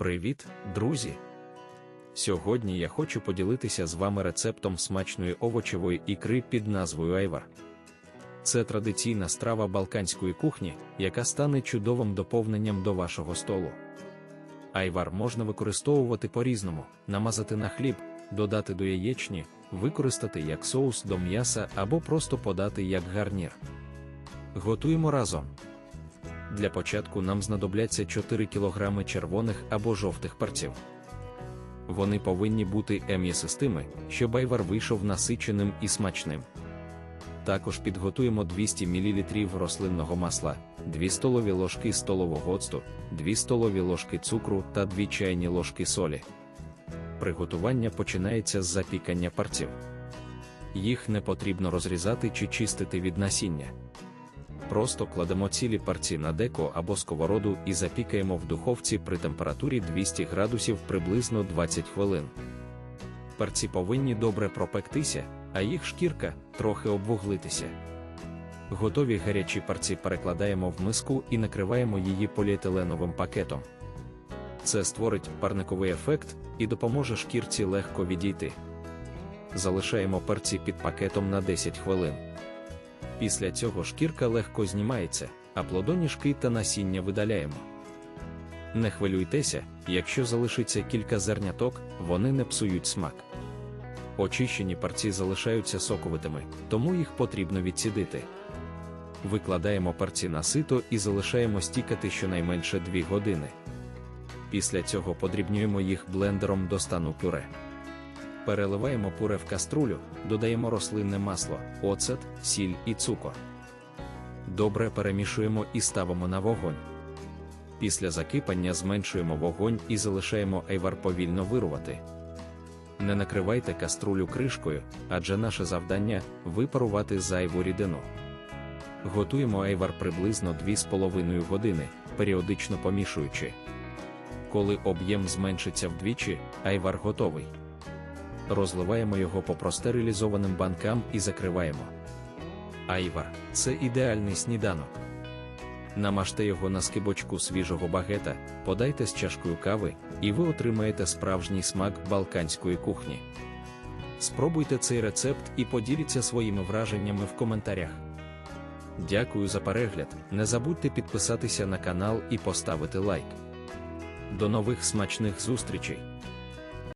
Привіт, друзі! Сьогодні я хочу поділитися з вами рецептом смачної овочевої ікри під назвою Айвар. Це традиційна страва балканської кухні, яка стане чудовим доповненням до вашого столу. Айвар можна використовувати по-різному, намазати на хліб, додати до яєчні, використати як соус до м'яса або просто подати як гарнір. Готуємо разом. Для початку нам знадобляться 4 кг червоних або жовтих парців. Вони повинні бути ем'ясистими, щоб айвар вийшов насиченим і смачним. Також підготуємо 200 мл рослинного масла, 2 столові ложки столового оцту, 2 столові ложки цукру та 2 чайні ложки солі. Приготування починається з запікання парців. Їх не потрібно розрізати чи чистити від насіння. Просто кладемо цілі парці на деко або сковороду і запікаємо в духовці при температурі 200 градусів приблизно 20 хвилин. Парці повинні добре пропектися, а їх шкірка трохи обвуглитися. Готові гарячі парці перекладаємо в миску і накриваємо її поліетиленовим пакетом. Це створить парниковий ефект і допоможе шкірці легко відійти. Залишаємо парці під пакетом на 10 хвилин. Після цього шкірка легко знімається, а плодоніжки та насіння видаляємо. Не хвилюйтеся, якщо залишиться кілька зерняток, вони не псують смак. Очищені парці залишаються соковитими, тому їх потрібно відсідити. Викладаємо парці на сито і залишаємо стікати щонайменше 2 години. Після цього подрібнюємо їх блендером до стану пюре. Переливаємо пюре в каструлю, додаємо рослинне масло, оцет, сіль і цукор. Добре перемішуємо і ставимо на вогонь. Після закипання зменшуємо вогонь і залишаємо айвар повільно вирувати. Не накривайте каструлю кришкою, адже наше завдання випарувати зайву рідину. Готуємо айвар приблизно 2,5 години, періодично помішуючи. Коли об'єм зменшиться вдвічі, айвар готовий. Розливаємо його по простерилізованим банкам і закриваємо. Айвар це ідеальний сніданок. Намажте його на скибочку свіжого багета, подайте з чашкою кави, і ви отримаєте справжній смак балканської кухні. Спробуйте цей рецепт і поділіться своїми враженнями в коментарях. Дякую за перегляд. Не забудьте підписатися на канал і поставити лайк. До нових смачних зустрічей!